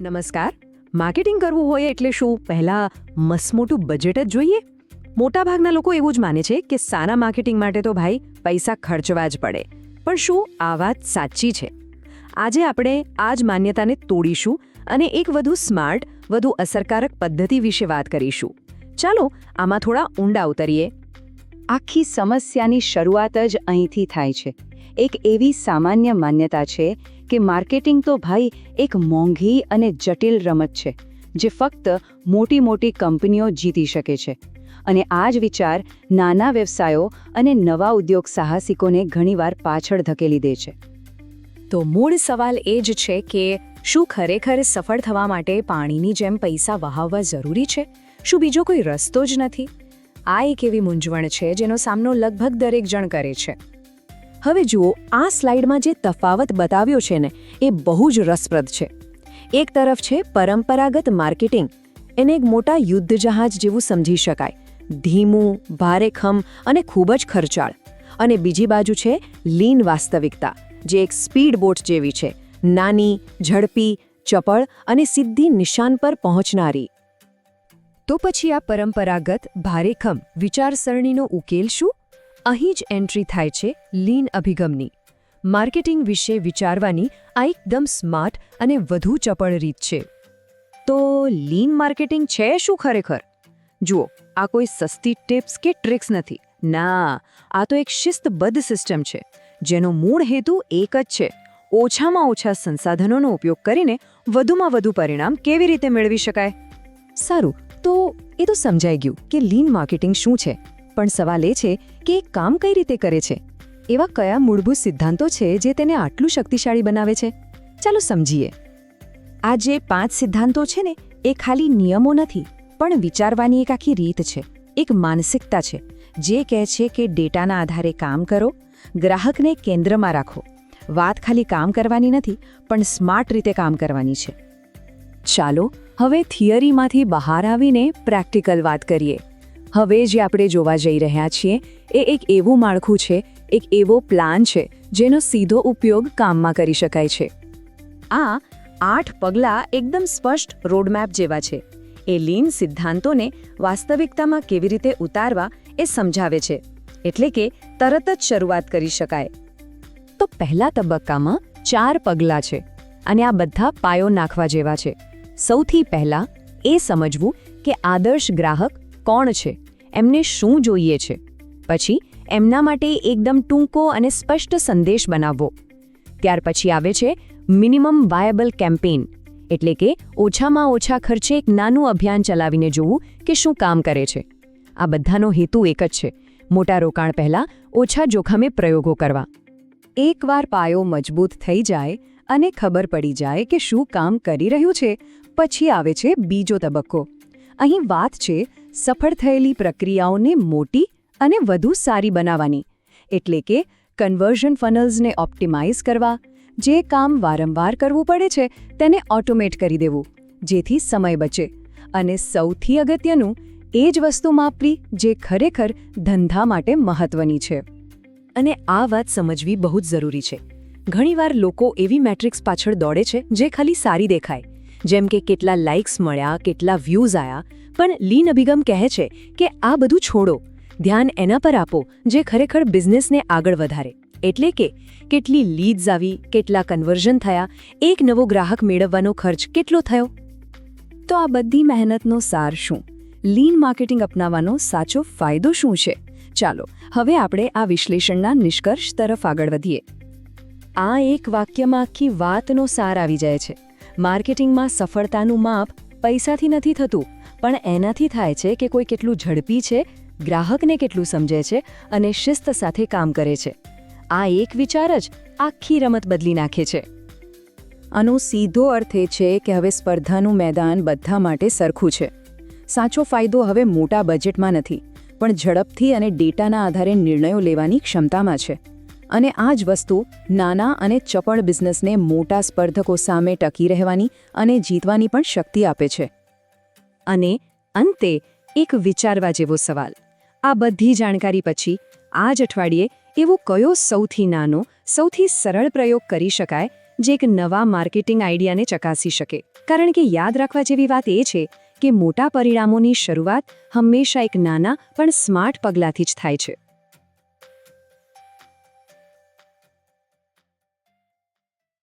નમસ્કાર. માર્કેટિંગ કરવું હોય એટલે શું? પહેલાં મસમોટું બજેટ જ જોઈએ. મોટાભાગના લોકો એવું જ માને છે કે સારા માર્કેટિંગ માટે તો ભાઈ પૈસા ખર્ચવા જ પડે. પણ શું? આ વાત સાચી છે. આજે આપણે આ જ માન્યતાને તોડીશું અને એક વધુ સ્માર્ટ, વધુ અસરકારક પદ્ધતિ વિશે વાત કરીશું. ચાલો, આમાં થોડા ઊંડા ઉતરીએ. આખી સમસ્યાની શરૂઆત જ અહીંથી થાય છે. એક એવી સામાન્ય માન્યતા છે કે માર્કેટિંગ તો ભાઈ એક મોંઘી અને જટિલ રમત છે, જે ફક્ત મોટી મોટી કંપનીઓ જીતી શકે છે. અને આ જ વિચાર નાના વ્યવસાયો અને નવા ઉદ્યોગ સાહસિકોને ઘણીવાર પાછળ ધકેલી દે છે. તો મૂળ સવાલ એ જ છે કે, શું ખરેખર સફળ થવા માટે પાણીની જેમ પૈસા વહાવવા જરૂરી છે? શું બીજો કોઈ રસ્તો જ નથી? આ એક એવી મૂંઝવણ છે જેનો સામનો લગભગ દરેક જણ કરે છે. હવે જુઓ, આ સ્લાઇડમાં જે તફાવત બતાવ્યો છે ને, એ બહુ જ રસપ્રદ છે. એક તરફ છે પરંપરાગત માર્કેટિંગ, એને એક મોટા યુદ્ધ જહાજ જેવું સમજી શકાય. ધીમું ભારેખમ અને ખૂબ જ ખર્ચાળ. અને બીજી બાજુ છે લીન વાસ્તવિકતા, જે એક સ્પીડ બોટ જેવી છે. નાની, ઝડપી, ચપળ અને સીધી નિશાન પર પહોંચનારી. તો પછી આ પરંપરાગત ભારેખમ વિચારસરણીનો ઉકેલ શું? અહીં જ એન્ટ્રી થાય છે લીન અભિગમની. માર્કેટિંગ વિશે વિચારવાની આ એકદમ સ્માર્ટ અને વધુ ચપળ રીત છે. તો લીન માર્કેટિંગ છે શું ખરેખર? જુઓ, આ કોઈ સસ્તી ટિપ્સ કે ટ્રિક્સ નથી. ના, આ તો એક શિસ્તબદ્ધ સિસ્ટમ છે, જેનો મૂળ હેતુ એક જ છે. ઓછામાં ઓછા સંસાધનોનો ઉપયોગ કરીને વધુમાં વધુ પરિણામ કેવી રીતે મેળવી શકાય? સારું, તો એ તો સમજાઈ ગયું કે લીન માર્કેટિંગ શું છે. પણ સવાલ એ છે કે એ કામ કઈ રીતે કરે છે? એવા કયા મૂળભૂત સિદ્ધાંતો છે જે તેને આટલું શક્તિશાળી બનાવે છે? ચાલો સમજીએ. આ જે પાંચ સિદ્ધાંતો છે ને, એ ખાલી નિયમો નથી, પણ વિચારવાની એક આખી રીત છે. એક માનસિકતા છે, જે કહે છે કે ડેટાના આધારે કામ કરો, ગ્રાહકને કેન્દ્રમાં રાખો. વાત ખાલી કામ કરવાની નથી, પણ સ્માર્ટ રીતે કામ કરવાની છે. ચાલો, હવે થિયરીમાંથી બહાર આવીને પ્રેક્ટિકલ વાત કરીએ. હવે જે આપણે જોવા જઈ રહ્યા છીએ, એ એક એવું માળખું છે, એક એવો પ્લાન છે, જેનો સીધો ઉપયોગ કામમાં કરી શકાય છે. આ આઠ પગલાં એકદમ સ્પષ્ટ રોડમેપ જેવા છે. એ લીન સિદ્ધાંતોને વાસ્તવિકતામાં કેવી રીતે ઉતારવા એ સમજાવે છે. એટલે કે તરત જ શરૂઆત કરી શકાય. તો પહેલા તબક્કામાં ચાર પગલાં છે અને આ બધા પાયો નાખવા જેવા છે. સૌથી પહેલાં એ સમજવું કે આદર્શ ગ્રાહક કોણ છે? એમને શું જોઈએ છે? પછી એમના માટે એકદમ ટૂંકો અને સ્પષ્ટ સંદેશ બનાવવો. ત્યાર પછી આવે છે મિનિમમ વાયબલ કેમ્પેઇન, એટલે કે ઓછામાં ઓછા ખર્ચે એક નાનું અભિયાન ચલાવીને જોવું કે શું કામ કરે છે. આ બધાનો હેતુ એક જ છે, મોટા રોકાણ પહેલાં ઓછા જોખમે પ્રયોગો કરવા. એકવાર પાયો મજબૂત થઈ જાય અને ખબર પડી જાય કે શું કામ કરી રહ્યું છે, પછી આવે છે બીજો તબક્કો. અહીં વાત છે સફળ થયેલી પ્રક્રિયાઓને મોટી અને વધુ સારી બનાવવાની. એટલે કે કન્વર્ઝન ફનલ્સને ઓપ્ટિમાઇઝ કરવા, જે કામ વારંવાર કરવું પડે છે, તેને ઓટોમેટ કરી દેવું, જેથી સમય બચે. અને સૌથી અગત્યનું, એ જ વસ્તુ માપવી જે ખરેખર ધંધા માટે મહત્વની છે. અને આ વાત સમજવી બહુ જ જરૂરી છે. ઘણીવાર લોકો એવી મેટ્રિક્સ પાછળ દોડે છે, જે ખાલી સારી દેખાય. જેમ કે કેટલા લાઇક્સ મળ્યા, કેટલા વ્યૂઝ આવ્યા પણ લીન અભિગમ કહે છે કે આ બધું છોડો. ધ્યાન એના પર આપો જે ખરેખર બિઝનેસને આગળ વધારે. એટલે કે કેટલી લીડ્સ આવી, કેટલા કન્વર્ઝન થયા, એક નવો ગ્રાહક મેળવવાનો ખર્ચ કેટલો થયો? તો આ બધી મહેનતનો સાર શું? લીન માર્કેટિંગ અપનાવવાનો સાચો ફાયદો શું છે? ચાલો, હવે આપણે આ વિશ્લેષણના નિષ્કર્ષ તરફ આગળ વધીએ. આ એક વાક્યમાં આખી વાતનો સાર આવી જાય છે. માર્કેટિંગમાં સફળતાનું માપ પૈસાથી નથી થતું. પણ એનાથી થાય છે કે કોઈ કેટલું ઝડપી છે, ગ્રાહકને કેટલું સમજે છે અને શિસ્ત સાથે કામ કરે છે. આ એક વિચાર જ આખી રમત બદલી નાખે છે. આનો સીધો અર્થ એ છે કે હવે સ્પર્ધાનું મેદાન બધા માટે સરખું છે. સાચો ફાયદો હવે મોટા બજેટમાં નથી, પણ ઝડપથી અને ડેટાના આધારે નિર્ણયો લેવાની ક્ષમતામાં છે. અને આ જ વસ્તુ નાના અને ચપળ બિઝનેસને મોટા સ્પર્ધકો સામે ટકી રહેવાની અને જીતવાની પણ શક્તિ આપે છે. અને અંતે એક વિચારવા જેવો સવાલ. આ બધી જાણકારી પછી આ જ અઠવાડિયે એવો કયો સૌથી નાનો, સૌથી સરળ પ્રયોગ કરી શકાય, જે એક નવા માર્કેટિંગ આઈડિયાને ચકાસી શકે? કારણ કે યાદ રાખવા જેવી વાત એ છે કે મોટા પરિણામોની શરૂઆત હંમેશા એક નાના પણ સ્માર્ટ પગલાંથી જ થાય છે.